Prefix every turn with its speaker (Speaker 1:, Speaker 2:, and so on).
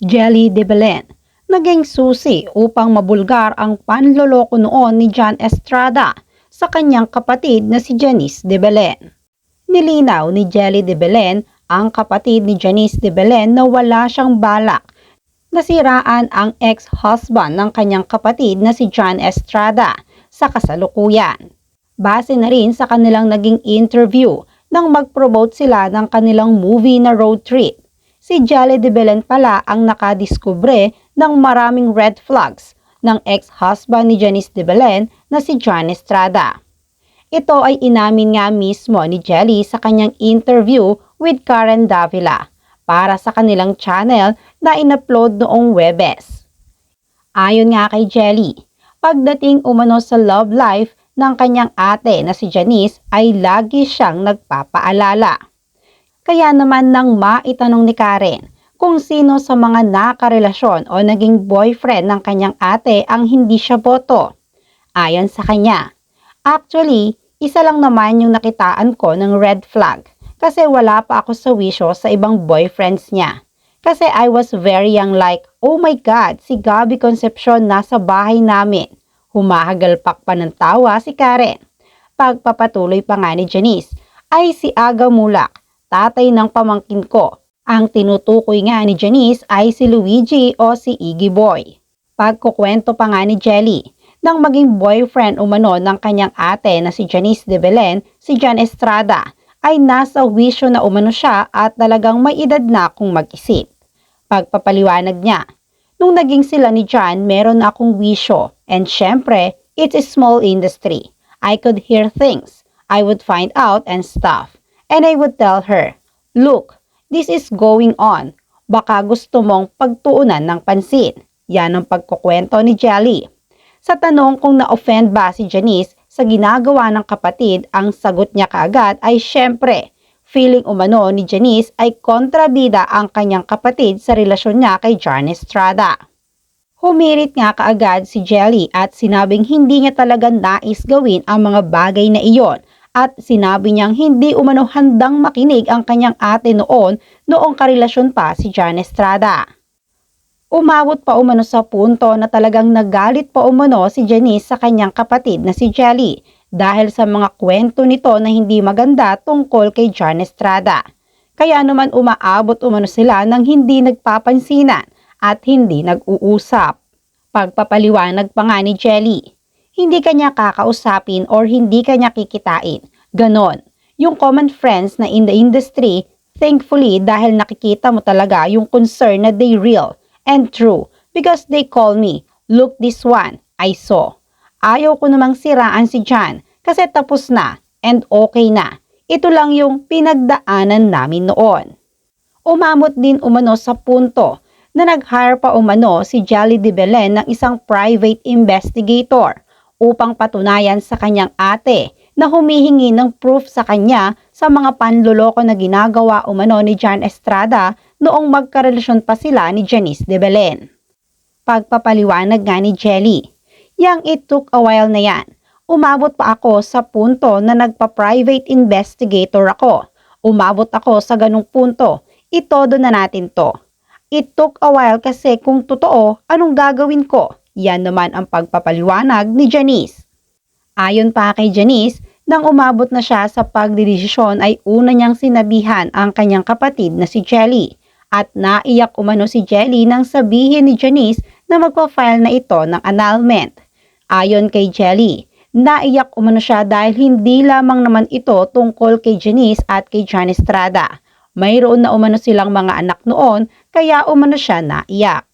Speaker 1: Jelly de Belen, naging susi upang mabulgar ang panloloko noon ni John Estrada sa kanyang kapatid na si Janice de Belen. Nilinaw ni Jelly de Belen ang kapatid ni Janice de Belen na wala siyang balak nasiraan ang ex-husband ng kanyang kapatid na si John Estrada sa kasalukuyan. Base na rin sa kanilang naging interview nang mag-promote sila ng kanilang movie na road trip. Si Jolly de Belen pala ang nakadiskubre ng maraming red flags ng ex-husband ni Janice de Belen na si John Estrada. Ito ay inamin nga mismo ni Jelly sa kanyang interview with Karen Davila para sa kanilang channel na inupload noong Webes. Ayon nga kay Jelly, pagdating umano sa love life ng kanyang ate na si Janice ay lagi siyang nagpapaalala. Kaya naman nang maitanong ni Karen kung sino sa mga nakarelasyon o naging boyfriend ng kanyang ate ang hindi siya boto. Ayon sa kanya, actually, isa lang naman yung nakitaan ko ng red flag kasi wala pa ako sa wisyo sa ibang boyfriends niya. Kasi I was very young like, oh my God, si Gabi Concepcion nasa bahay namin. Humahagalpak pa ng tawa si Karen. Pagpapatuloy pa nga ni Janice, ay si Aga Mulak, tatay ng pamangkin ko. Ang tinutukoy nga ni Janice ay si Luigi o si Iggy Boy. Pagkukwento pa nga ni Jelly, nang maging boyfriend umano ng kanyang ate na si Janice de Belen, si John Estrada, ay nasa wisyo na umano siya at talagang may edad na kung mag-isip. Pagpapaliwanag niya, nung naging sila ni John, meron akong wisyo and syempre, it's a small industry. I could hear things. I would find out and stuff. And I would tell her, look, this is going on. Baka gusto mong pagtuunan ng pansin. Yan ang pagkukwento ni Jelly. Sa tanong kung na-offend ba si Janice sa ginagawa ng kapatid, ang sagot niya kaagad ay syempre, feeling umano ni Janice ay kontrabida ang kanyang kapatid sa relasyon niya kay John Estrada. Humirit nga kaagad si Jelly at sinabing hindi niya talaga nais gawin ang mga bagay na iyon at sinabi niyang hindi umano handang makinig ang kanyang ate noon noong karelasyon pa si John Estrada. Umawot pa umano sa punto na talagang nagalit pa umano si Janice sa kanyang kapatid na si Jelly dahil sa mga kwento nito na hindi maganda tungkol kay John Estrada. Kaya naman umaabot umano sila ng hindi nagpapansinan at hindi nag-uusap. Pagpapaliwanag pa nga ni Jelly, hindi kanya kakausapin or hindi kanya kikitain. Ganon. Yung common friends na in the industry, thankfully dahil nakikita mo talaga yung concern na they real and true because they call me, look this one, I saw. Ayaw ko namang siraan si John kasi tapos na and okay na. Ito lang yung pinagdaanan namin noon. Umamot din umano sa punto na nag-hire pa umano si Jolly de Belen ng isang private investigator upang patunayan sa kanyang ate na humihingi ng proof sa kanya sa mga panloloko na ginagawa umano ni John Estrada noong magkarelasyon pa sila ni Janice de Belen. Pagpapaliwanag nga ni Jelly, yang it took a while na yan. Umabot pa ako sa punto na nagpa-private investigator ako. Umabot ako sa ganong punto. Itodo na natin to. It took a while kasi kung totoo, anong gagawin ko? Yan naman ang pagpapaliwanag ni Janice. Ayon pa kay Janice, nang umabot na siya sa pagdidesisyon ay una niyang sinabihan ang kanyang kapatid na si Jelly at naiyak umano si Jelly nang sabihin ni Janice na magpa-file na ito ng annulment. Ayon kay Jelly, naiyak umano siya dahil hindi lamang naman ito tungkol kay Janice at kay John Estrada. Mayroon na umano silang mga anak noon kaya umano siya naiyak.